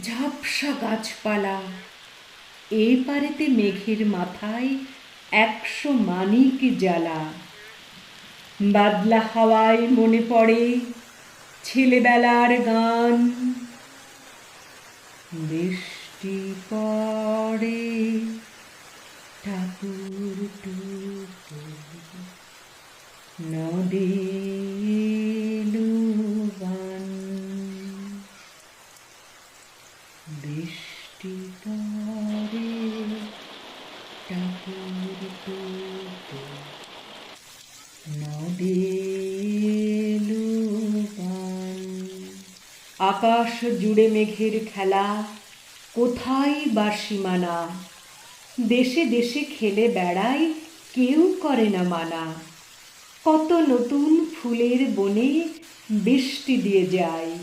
ঝাপসা গাছপালা। এ পারেতে মেঘের মাথায় একশো মানিক জ্বালা। বাদলা হাওয়ায় মনে পড়ে ছেলেবেলার গান। বৃষ্টি পড়ে ঠাকুর নদী বৃষ্টি পরে ঠাকুর টুকুর নদী লুবান আকাশ জুড়ে মেঘের খেলা। কোথায় বা সীমানা? দেশে দেশে খেলে বেড়ায়, কেউ করে না মানা। কত নতুন ফুলের বনে বৃষ্টি দিয়ে যায়।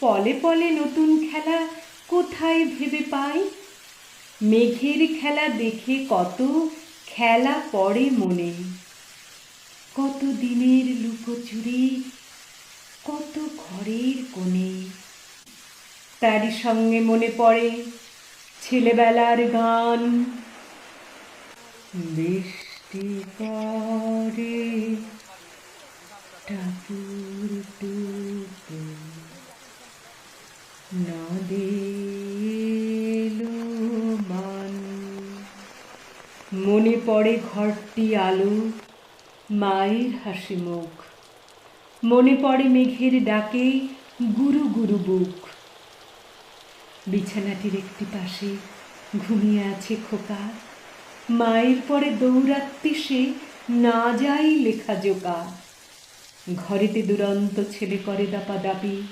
পলে পলে নতুন খেলা কোথায় ভেবে পাই? মেঘের খেলা দেখে কত খেলা পড়ে মনে। কত দিনের লুকোচুরি, কত ঘরের কোণে। তারই সঙ্গে মনে পড়ে ছেলেবেলার গান। বৃষ্টি পরে টুকু মনে। পড়ে ঘরটি আলো, মায়ের হাসি মুখ। মনে পড়ে মেঘের ডাকে গুরু গুরু বুক। বিছানাটির একটি পাশে ঘুমিয়ে আছে খোকা। মায়ের পরে দৌড়াত্তি সে না যাই লেখা জোকা। ঘরেতে দুরন্ত ছেলে করে দাপাদাপি।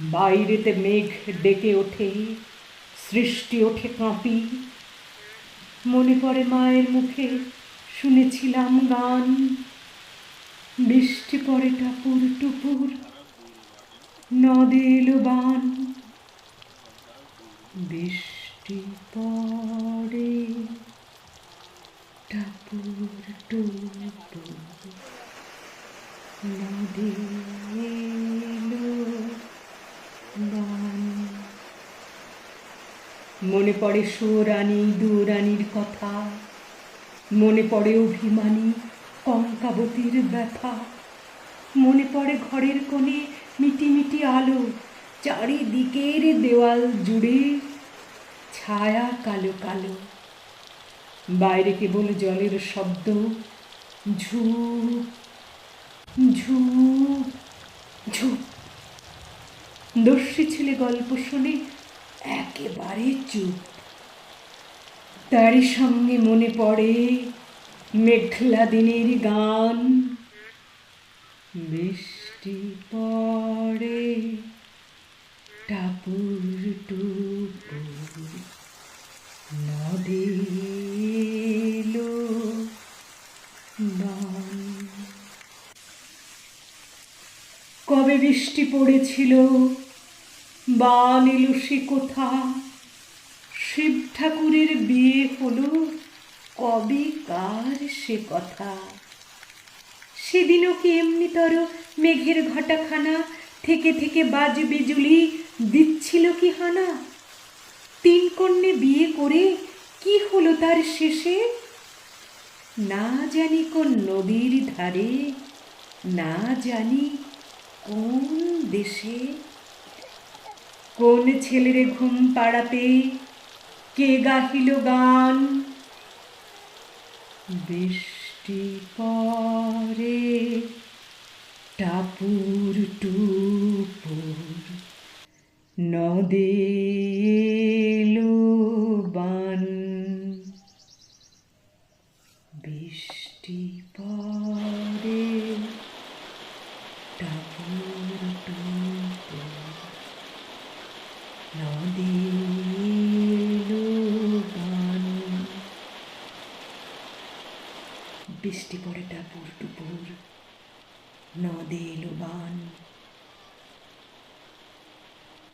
বাইরেতে মেঘ ডেকে ওঠে, সৃষ্টি ওঠে কাঁপি মনে পড়ে মায়ের মুখে, শুনেছিলাম গান। বৃষ্টি পড়ে টাপুর টুপুর নদে এলো বান। বৃষ্টি পড়ে টাপুর টুপুর নদী এলো বান মনে পড়ে সুরানি দুরানির কথা, মনে পড়ে অভিমানী কঙ্কাবতীর ব্যথা, মনে পড়ে ঘরের কোণে মিটি মিটি আলো, চারিদিকের দেওয়াল জুড়ে ছায়া কালো কালো। বাইরে কেবল জলের শব্দ, ঝুপ ঝুপ ঝুপ। দস্যি ছেলে গল্প শুনে একেবারে চুপ। তারই সঙ্গে মনে পড়ে মেঘলা দিনের গান। বৃষ্টি পড়ে টাপুর টুপুর, নদী কবে বৃষ্টি পড়েছিল? বান এলো সে কোথা? শিব ঠাকুরের বিয়ে হলো কবে? কার সে কথা? সেদিনও কি এমনিতর মেঘের ঘটাখানা থেকে থেকে বাজ বিজুলি দিচ্ছিল কি হানা? তিন কন্যে বিয়ে করে কি হলো তার শেষে? না জানি কোন নদীর ধারে, না জানি কোন দেশে। কোন ছেলেরে ঘুম পাড়াতে? কে গাহিল গান? বৃষ্টি পরে টাপুর টুপুর, নদী বান। বৃষ্টি পরে টাপুর বৃষ্টি পড়ে টাপুর টুপুর নদে বান